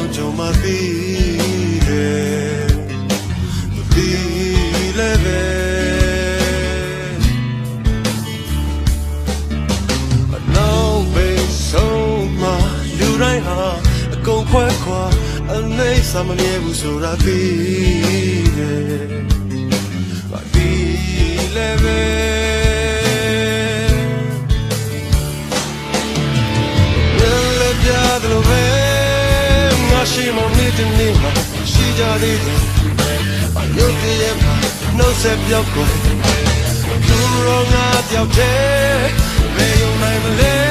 လုံးကြုံမပြီးတယ်မပြီးလည်းပဲအနောက်ဘေးဆုံးမှာလူတိုင်းဟာအကုန်ခွဲခွာအနေဆာမမြဲဘူးဆိုတာသိ ရှိမှမိတဲ့နေမှာရှိကြသေးတယ်။အယုတ်ရဲ့မှာနှုတ်ဆက်ပြောက်ကိုသူရောငါတယောက်တည်းဘယ်ယုံနိုင်မလဲ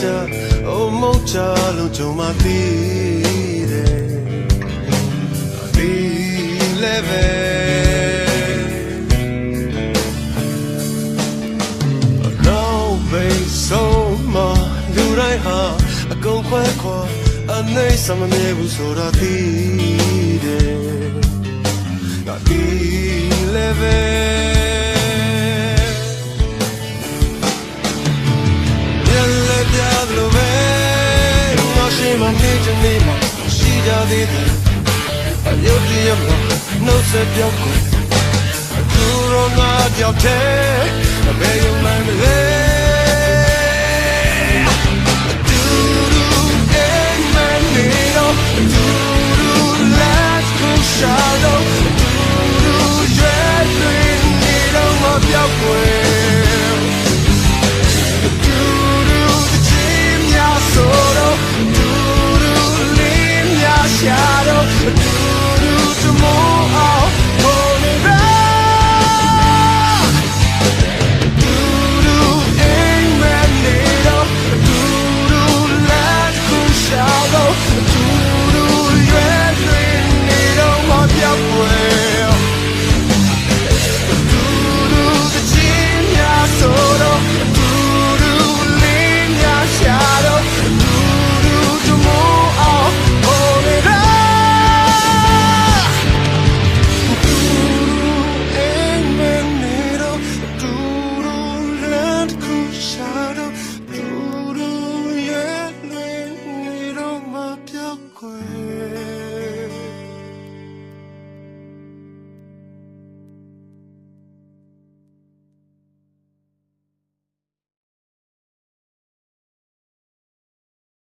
နေ့ချာအုံမုတ်ချလုံးကြုံမပြီးတယ်ဒီလည်းပဲတော့ဘေးဆုံးမလူတိုင်းဟာအကုန်ခွဲခွာ ma shi ma ni de ni ma, shi da di di. Ayo di ya ma, no se piao ko. Tu ro na diao te, be yo mai me le.